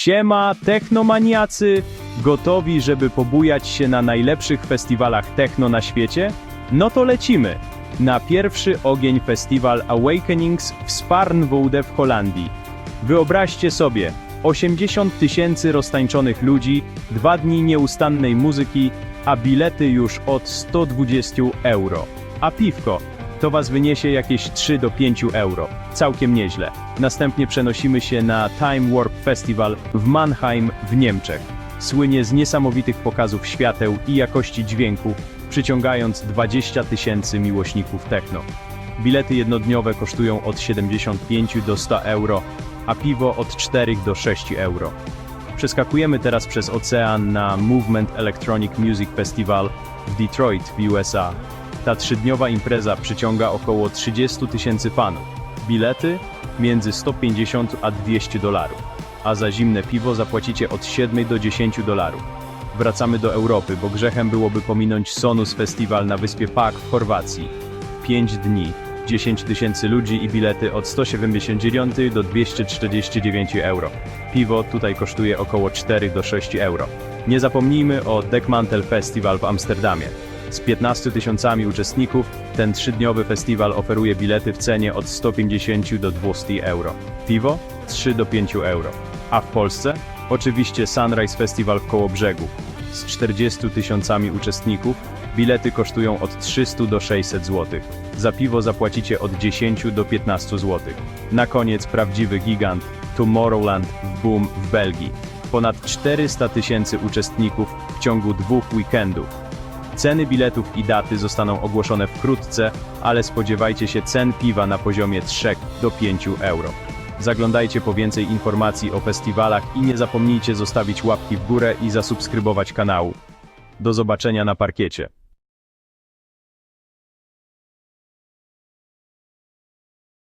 Siema, technomaniacy! Gotowi, żeby pobujać się na najlepszych festiwalach techno na świecie? No to lecimy! Na pierwszy ogień festiwal Awakenings w Sparnwoude w Holandii. Wyobraźcie sobie, 80 tysięcy roztańczonych ludzi, dwa dni nieustannej muzyki, a bilety już od 120 euro. A piwko, to was wyniesie jakieś 3 do 5 euro. Całkiem nieźle. Następnie przenosimy się na Time Warp Festival w Mannheim w Niemczech. Słynie z niesamowitych pokazów świateł i jakości dźwięku, przyciągając 20 tysięcy miłośników techno. Bilety jednodniowe kosztują od 75 do 100 euro, a piwo od 4 do 6 euro. Przeskakujemy teraz przez ocean na Movement Electronic Music Festival w Detroit w USA. Ta trzydniowa impreza przyciąga około 30 tysięcy fanów. Bilety między 150 a 200 dolarów, a za zimne piwo zapłacicie od 7 do 10 dolarów. Wracamy do Europy, bo grzechem byłoby pominąć Sonus Festival na wyspie Pag w Chorwacji. 5 dni, 10 tysięcy ludzi i bilety od 179 do 249 euro. Piwo tutaj kosztuje około 4 do 6 euro. Nie zapomnijmy o Dekmantel Festival w Amsterdamie. Z 15 tysiącami uczestników, ten trzydniowy festiwal oferuje bilety w cenie od 150 do 200 euro. Piwo 3 do 5 euro. A w Polsce? Oczywiście Sunrise Festival w Kołobrzegu. Z 40 tysiącami uczestników, bilety kosztują od 300 do 600 zł. Za piwo zapłacicie od 10 do 15 zł. Na koniec prawdziwy gigant Tomorrowland w Boom w Belgii. Ponad 400 tysięcy uczestników w ciągu dwóch weekendów. Ceny biletów i daty zostaną ogłoszone wkrótce, ale spodziewajcie się cen piwa na poziomie 3 do 5 euro. Zaglądajcie po więcej informacji o festiwalach i nie zapomnijcie zostawić łapki w górę i zasubskrybować kanału. Do zobaczenia na parkiecie.